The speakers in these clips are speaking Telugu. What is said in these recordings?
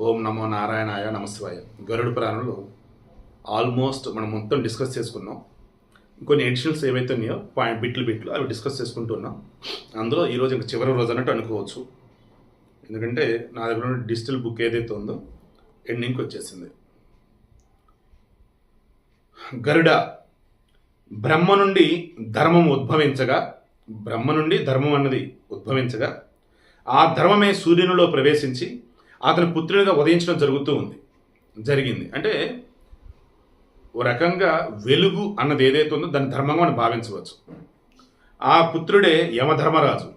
ఓం నమో నారాయణాయ నమశివాయ గరుడు పురాణంలో ఆల్మోస్ట్ మనం మొత్తం డిస్కస్ చేసుకున్నాం. కొన్ని ఎడిషనల్స్ ఏవైతే ఉన్నాయో పాయింట్ బిట్లు బిట్లు అవి డిస్కస్ చేసుకుంటున్నాం అందులో ఈరోజు ఇంకా చివరి రోజు అన్నట్టు అనుకోవచ్చు. ఎందుకంటే నా దగ్గర ఉన్న డిజిటల్ బుక్ ఏదైతే ఉందో ఎండింగ్కి వచ్చేసింది. గరుడ బ్రహ్మ నుండి ధర్మం ఉద్భవించగా బ్రహ్మ నుండి ధర్మం అన్నది ఉద్భవించగా ఆ ధర్మమే సూర్యునిలో ప్రవేశించి అతని పుత్రునిగా ఉదయించడం జరుగుతూ ఉంది జరిగింది. అంటే ఓ రకంగా వెలుగు అన్నది ఏదైతే ఉందో దాన్ని ధర్మంగా మనం భావించవచ్చు. ఆ పుత్రుడే యమధర్మరాజు.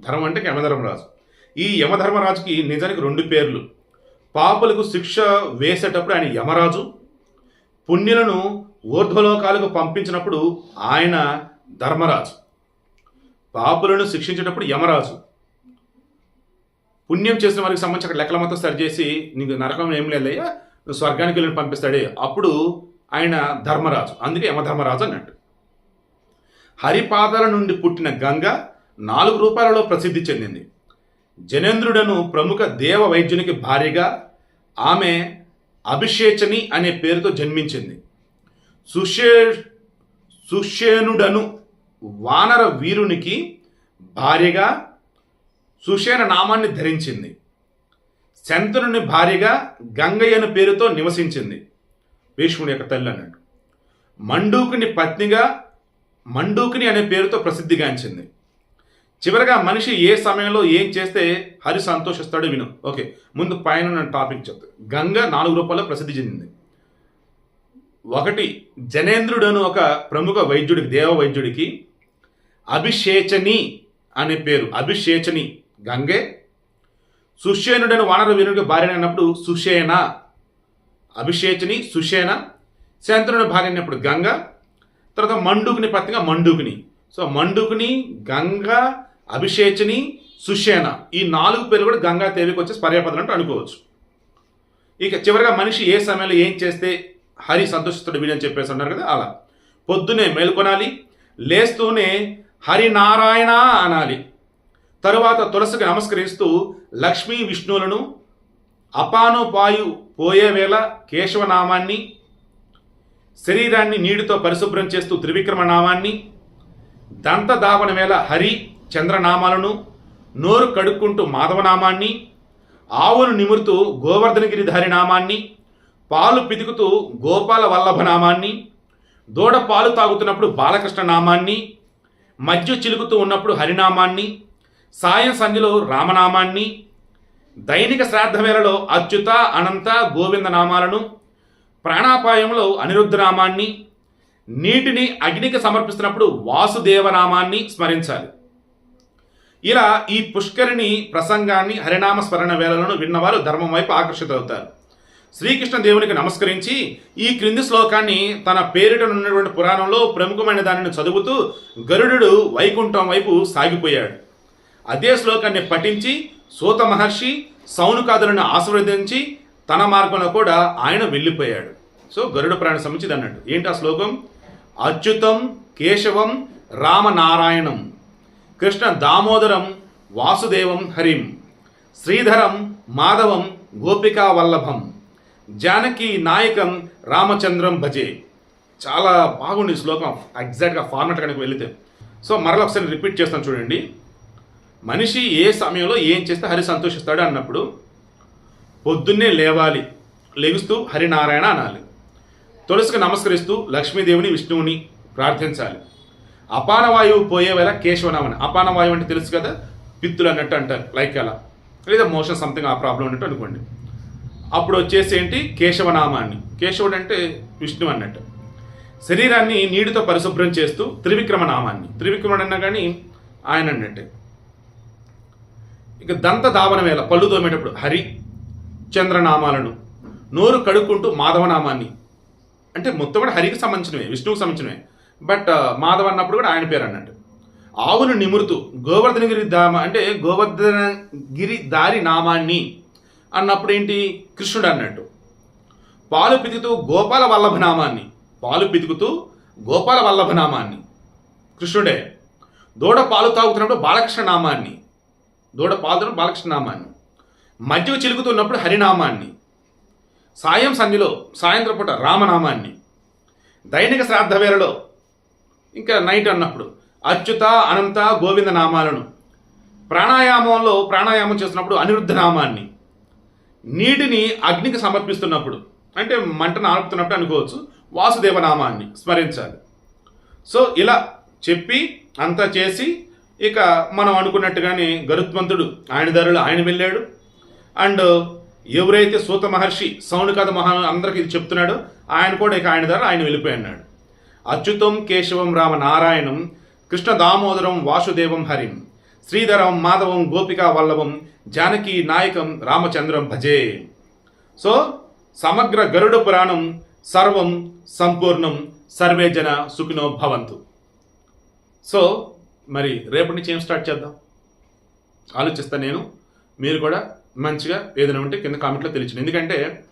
ధర్మం అంటే యమధర్మరాజు. ఈ యమధర్మరాజుకి నిజానికి రెండు పేర్లు. పాపులకు శిక్ష వేసేటప్పుడు ఆయన యమరాజు పుణ్యులను ఊర్ధ్వలోకాలకు పంపించినప్పుడు ఆయన ధర్మరాజు. పాపులను శిక్షించేటప్పుడు యమరాజు. పుణ్యం చేసిన వారికి సంబంధించి అక్కడ లెక్కల మొత్తం సరిచేసి నీకు నరకం ఏం లేదయ్యా స్వర్గానికి వెళ్ళి పంపిస్తాడే అప్పుడు ఆయన ధర్మరాజు అందుకే యమధర్మరాజు అన్నట్టు. హరిపాదాల నుండి పుట్టిన గంగ నాలుగు రూపాయలలో ప్రసిద్ధి చెందింది. జనేంద్రుడను ప్రముఖ దేవ వైద్యునికి భార్యగా ఆమె అభిషేచని అనే పేరుతో జన్మించింది. సుషే సుషేనుడను వానర వీరునికి భార్యగా సుషేన నామాన్ని ధరించింది. శంతనుని భార్యగా గంగయ్యను పేరుతో నివసించింది. భీష్ముడి యొక్క తల్లి అన్నట్టు మండూకుని పత్నిగా మండూకుని అనే పేరుతో ప్రసిద్ధిగాంచింది. చివరగా మనిషి ఏ సమయంలో ఏం చేస్తే హరి సంతోషిస్తాడో విను. ఓకే ముందు పైన ఉన్న టాపిక్ చెప్తా. గంగ నాలుగు రూపాయల్లో ప్రసిద్ధి చెందింది. ఒకటి జనేంద్రుడను ఒక ప్రముఖ వైద్యుడికి దేవ వైద్యుడికి అభిషేచని అనే పేరు. అభిషేచని. గంగే. సుషేనుడని వానర వీరుడికి భార్య అన్నప్పుడు సుషేన అభిషేచని సుషేన శంతనుని భార్య అయినప్పుడు గంగ తర్వాత మండుకుని పత్తిగా మండుకుని. సో మండుకుని గంగ అభిషేచని సుషేన ఈ నాలుగు పేర్లు కూడా గంగా దేవికి వచ్చే పర్యాపదం అంటూ అనుకోవచ్చు. ఇక చివరిగా మనిషి ఏ సమయంలో ఏం చేస్తే హరి సంతోషిస్తుడు వీడని చెప్పేసి అన్నారు కదా అలా. పొద్దునే మేల్కొనాలి లేస్తూనే హరినారాయణ అనాలి. తరువాత తులసికి నమస్కరిస్తూ లక్ష్మీ విష్ణువులను అపానోపాయు పోయే వేళ కేశవనామాన్ని శరీరాన్ని నీటితో పరిశుభ్రం చేస్తూ త్రివిక్రమ నామాన్ని దంతధావన వేళ హరి చంద్రనామాలను నోరు కడుక్కుంటూ మాధవనామాన్ని ఆవును నిమురుతూ గోవర్ధనగిరిధారి నామాన్ని పాలు పితుకుతూ గోపాల వల్లభ నామాన్ని దూడ పాలు తాగుతున్నప్పుడు బాలకృష్ణ నామాన్ని మధ్య చిలుకుతూ ఉన్నప్పుడు హరినామాన్ని సాయం సంధ్యలో రామనామాన్ని దైనిక శ్రాద్ధ వేళలో అచ్యుత అనంత గోవింద నామాలను ప్రాణాపాయంలో అనిరుద్ధనామాన్ని నీటిని అగ్నికి సమర్పిస్తున్నప్పుడు వాసుదేవనామాన్ని స్మరించాలి. ఇలా ఈ పుష్కరిణి ప్రసంగాన్ని హరినామ స్మరణ వేళలను విన్నవారు ధర్మం వైపు ఆకర్షితులవుతారు. శ్రీకృష్ణ దేవునికి నమస్కరించి ఈ క్రింది శ్లోకాన్ని తన పేరిట ఉన్నటువంటి పురాణంలో ప్రముఖమైన దానిని చదువుతూ గరుడు వైకుంఠం వైపు సాగిపోయాడు. అదే శ్లోకాన్ని పఠించి సూత మహర్షి సౌనుకాదులను ఆశీర్వదించి తన మార్గంలో కూడా ఆయన వెళ్ళిపోయాడు. సో గరుడ ప్రాణ సముచిత అన్నట్టు. ఏంటి ఆ శ్లోకం? అచ్యుతం కేశవం రామనారాయణం కృష్ణ దామోదరం వాసుదేవం హరిం శ్రీధరం మాధవం గోపికా వల్లభం జానకి నాయకం రామచంద్రం భజే. చాలా బాగుంది శ్లోకం. ఎగ్జాక్ట్గా ఫార్మాట్ కనుక వెళితే సో మరలా ఒకసారి రిపీట్ చేస్తాను చూడండి. మనిషి ఏ సమయంలో ఏం చేస్తే హరి సంతోషిస్తాడు అన్నప్పుడు పొద్దున్నే లేవాలి. లెగుస్తూ హరినారాయణ అనాలి. తులసికి నమస్కరిస్తూ లక్ష్మీదేవిని విష్ణువుని ప్రార్థించాలి. అపానవాయువు పోయే వేళ కేశవనామని. అపానవాయువు అంటే తెలుసు కదా? పిత్తులు అన్నట్టు అంటారు లైక్ అలా. లేదా మోషన్ సంథింగ్ ఆ ప్రాబ్లం ఉన్నట్టు అనుకోండి. అప్పుడు వచ్చేసి ఏంటి? కేశవనామాన్ని. కేశవుడు అంటే విష్ణు అన్నట్టు. శరీరాన్ని నీటితో పరిశుభ్రం చేస్తూ త్రివిక్రమ నామాన్ని త్రివిక్రముడు అన్నా కానీ ఆయన అన్నట్టే. ఇక దంత దావన వేళ పళ్ళు తోమేటప్పుడు హరి చంద్రనామాలను నోరు కడుక్కుంటూ మాధవనామాన్ని. అంటే మొత్తం కూడా హరికి సంబంధించినవే విష్ణువుకి సంబంధించినవే. బట్ మాధవ అన్నప్పుడు కూడా ఆయన పేరు అన్నట్టు. ఆవును నిమురుతూ గోవర్ధనగిరి దామ అంటే గోవర్ధనగిరి దారి నామాన్ని అన్నప్పుడు ఏంటి? కృష్ణుడు అన్నట్టు. పాలు పితుకుతూ గోపాల వల్లభ నామాన్ని పాలు పితుకుతూ గోపాల వల్లభ నామాన్ని. కృష్ణుడే. దూడ పాలు తాగుతున్నప్పుడు బాలకృష్ణ నామాన్ని. దూడ పాలు బాలకృష్ణ నామాన్ని మధ్య చిలుకుతున్నప్పుడు హరినామాన్ని. సాయం సంధ్యలో సాయంత్రం పూట రామనామాన్ని. దైనిక శ్రాద్ధ వేళలో ఇంకా నైట్ అన్నప్పుడు అచ్యుత అనంత గోవింద నామాలను. ప్రాణాయామంలో ప్రాణాయామం చేస్తున్నప్పుడు అనిరుద్ధ నామాన్ని. నీటిని అగ్నికి సమర్పిస్తున్నప్పుడు అంటే మంటను ఆర్పుతున్నప్పుడు అనుకోవచ్చు వాసుదేవ నామాన్ని స్మరించాలి. సో ఇలా చెప్పి అంతా చేసి ఇక మనం అనుకున్నట్టుగానే గరుత్మంతుడు ఆయన దారిలో ఆయన వెళ్ళాడు. అండ్ ఎవరైతే సూత మహర్షి సౌండ్ మహా అందరికి ఇది చెప్తున్నాడో ఆయన కూడా ఇక ఆయన ద్వారా ఆయన వెళ్ళిపోయినాడు అచ్యుతం కేశవం రామ నారాయణం కృష్ణ దామోదరం వాసుదేవం హరిం శ్రీధరం మాధవం గోపికా వల్లభం జానకి నాయకం రామచంద్రం భజే. సో సమగ్ర గరుడ పురాణం సర్వం సంపూర్ణం సర్వే జన సుఖినో భవంతు. సో మరి రేపటి నుంచి ఏం స్టార్ట్ చేద్దాం? ఆలోచిస్తాను నేను. మీరు కూడా మంచిగా ఏదైనా ఉంటే కింద కామెంట్లో తెలియచండి ఎందుకంటే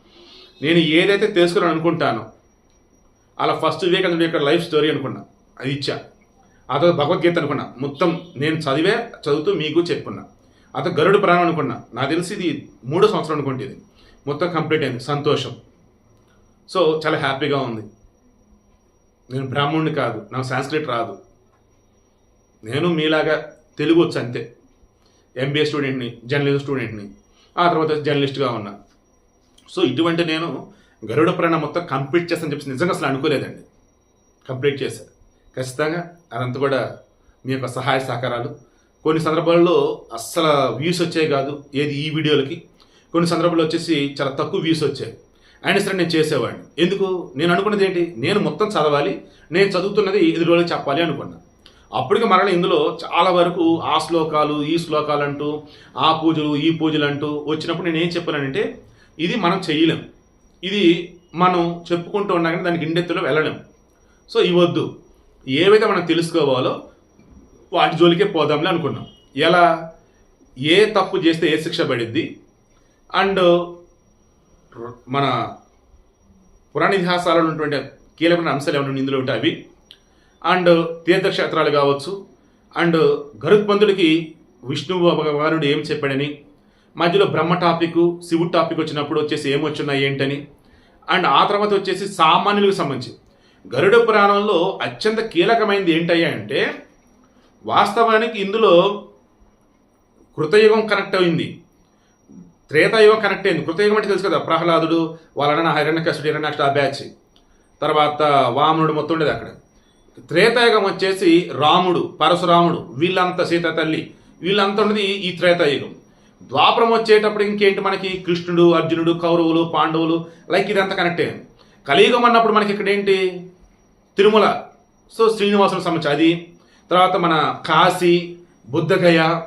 నేను ఏదైతే తెలుసుకోవాలని అనుకుంటానో అలా ఫస్ట్ వివేకానంద యొక్క లైఫ్ స్టోరీ అనుకున్నా అది ఇచ్చా. ఆ తర్వాత భగవద్గీత అనుకున్నా. మొత్తం నేను చదివే చదువుతూ మీకు చెప్పుకున్నా. ఆ తర్వాత గరుడు ప్రాణం అనుకున్నా. నాకు తెలిసి ఇది మూడో సంవత్సరం అనుకుంటే ఇది. మొత్తం కంప్లీట్ అయింది. సంతోషం. సో చాలా హ్యాపీగా ఉంది. నేను బ్రాహ్మణుని కాదు. నాకు సాంస్క్రిట్ రాదు. నేను మీలాగా తెలుగు వచ్చు అంతే ఎంబీఏ స్టూడెంట్ని జర్నలిజం స్టూడెంట్ని ఆ తర్వాత జర్నలిస్ట్గా ఉన్నా. సో ఇటువంటి నేను గరుడ ప్రయాణం మొత్తం కంప్లీట్ చేస్తాను చెప్పి నిజంగా అసలు అనుకోలేదండి. కంప్లీట్ చేశాను ఖచ్చితంగా అదంతా కూడా మీ యొక్క సహాయ సహకారాలు. కొన్ని సందర్భాల్లో అస్సలు వ్యూస్ వచ్చాయి కాదు ఏది ఈ వీడియోలకి. కొన్ని సందర్భాల్లో వచ్చేసి చాలా తక్కువ వ్యూస్ వచ్చాయి. అయినా సరే నేను చేసేవాడిని. ఎందుకు? నేను అనుకున్నది ఏంటి? నేను మొత్తం చదవాలి. నేను చదువుతున్నది ఎదురు రోజులు చెప్పాలి అనుకున్నా. అప్పటికి మరల ఇందులో చాలా వరకు ఆ శ్లోకాలు ఈ శ్లోకాలు అంటూ ఆ పూజలు ఈ పూజలు అంటూ వచ్చినప్పుడు నేను ఏం చెప్పానంటే ఇది మనం చేయలేం. ఇది మనం చెప్పుకుంటూ ఉన్నా కానీ దానికి ఇండెత్తులో వెళ్ళలేం. సో ఇవ్వద్దు. ఏవైతే మనం తెలుసుకోవాలో వాటి జోలికే పోదాంలే అనుకున్నాం. ఎలా? ఏ తప్పు చేస్తే ఏ శిక్ష పడిద్ది? అండ్ మన పురాణ ఇతిహాసాలలో ఉన్నటువంటి కీలకమైన అంశాలు ఏమైనా ఇందులో ఉంటాయి అవి? అండ్ తీర్థక్షేత్రాలు కావచ్చు. అండ్ గరుత్మంతుడికి విష్ణువు భగవానుడు ఏం చెప్పాడని మధ్యలో బ్రహ్మ టాపిక్ శివుడు టాపిక్ వచ్చినప్పుడు వచ్చేసి ఏమొచ్చున్నాయి ఏంటని అండ్ ఆ తర్వాత వచ్చేసి సామాన్యులకు సంబంధించి. గరుడ పురాణంలో అత్యంత కీలకమైనది ఏంటయ్యా అంటే వాస్తవానికి ఇందులో కృతయుగం కనెక్ట్ అయింది. త్రేతాయుగం కనెక్ట్ అయింది. కృతయుగం అంటే తెలుసు కదా ప్రహ్లాదుడు వాళ్ళ హిరణ్యకసుడు హిరణ్యాక్ష బ్యాచ్ తర్వాత వామనుడు మొత్తం ఉండేది అక్కడ. త్రేతాయుగం వచ్చేసి రాముడు పరశురాముడు వీళ్ళంతా సీత తల్లి. వీళ్ళంతా ఉన్నది ఈ త్రేతాయుగం. ద్వాపరం వచ్చేటప్పుడు ఇంకేంటి మనకి? కృష్ణుడు అర్జునుడు కౌరవులు పాండవులు లైక్ ఇదంతా కనెక్ట్ అయ్యింది కలియుగం అన్నప్పుడు మనకి ఇక్కడ ఏంటి? తిరుమల. సో శ్రీనివాసుల సంబంధించి అది. తర్వాత మన కాశీ బుద్ధగయ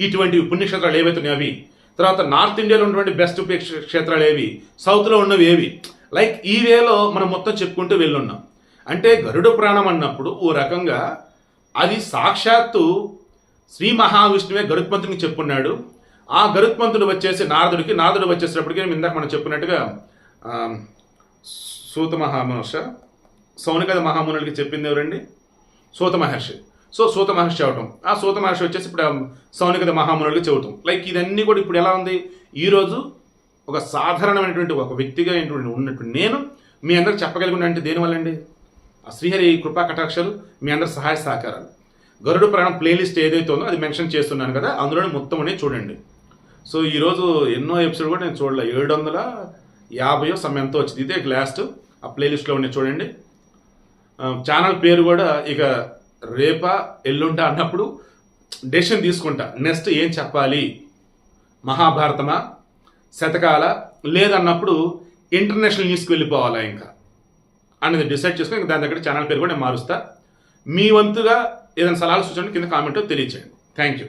ఇటువంటి పుణ్యక్షేత్రాలు ఏవైతున్నాయి అవి. తర్వాత నార్త్ ఇండియాలో ఉన్నటువంటి బెస్ట్ క్షేత్రాలు ఏవి? సౌత్లో ఉన్నవి ఏవి? లైక్ ఈ వేలో మనం మొత్తం చెప్పుకుంటూ వెళ్ళున్నాం. అంటే గరుడ ప్రాణం అన్నప్పుడు ఓ రకంగా అది సాక్షాత్తు శ్రీ మహావిష్ణువే గరుత్మంతునికి చెప్పున్నాడు. ఆ గరుత్మంతుడు వచ్చేసి నారదుడికి నారదుడు వచ్చేసేటప్పటికి ఇందాక మనం చెప్పినట్టుగా సూత మహామహర్ష సౌనికద మహామునుడికి చెప్పింది ఎవరండి? సూత మహర్షి. సో సూత మహర్షి అవటం ఆ సూత మహర్షి వచ్చేసి ఇప్పుడు సౌనికద మహామునుడికి చెబుతాం. లైక్ ఇదన్నీ కూడా ఇప్పుడు ఎలా ఉంది? ఈరోజు ఒక సాధారణమైనటువంటి ఒక వ్యక్తిగా ఉన్నటువంటి నేను మీ అందరికి చెప్పగలిగిన అంటే దేనివల్లండి? శ్రీహరి కృపా కటాక్షాలు మీ అందరి సహాయ సహకారాలు. గరుడు ప్రాణం ప్లేలిస్ట్ ఏదైతే ఉందో అది మెన్షన్ చేస్తున్నాను కదా అందులోనే మొత్తం అనేది చూడండి. సో ఈరోజు ఎన్నో ఎపిసోడ్ కూడా నేను చూడలే. ఏడు వందల యాభై సమయంతో వచ్చింది. ఇదే లాస్ట్ ఆ ప్లేలిస్ట్లో ఉన్నాయి చూడండి. ఛానల్ పేరు కూడా ఇక రేపా ఎల్లుంటా అన్నప్పుడు డెసిషన్ తీసుకుంటా. నెక్స్ట్ ఏం చెప్పాలి? మహాభారతమా? శతకాల? లేదన్నప్పుడు ఇంటర్నేషనల్ న్యూస్కి వెళ్ళిపోవాలా ఇంకా. అనేది డిసైడ్ చేసుకుని దాని దగ్గర ఛానల్ పేరు కూడా నేను మారుస్తా. మీ వంతుగా ఏదైనా సలహాలు సూచనలు కింద కామెంట్లో తెలియచేయండి. Thank you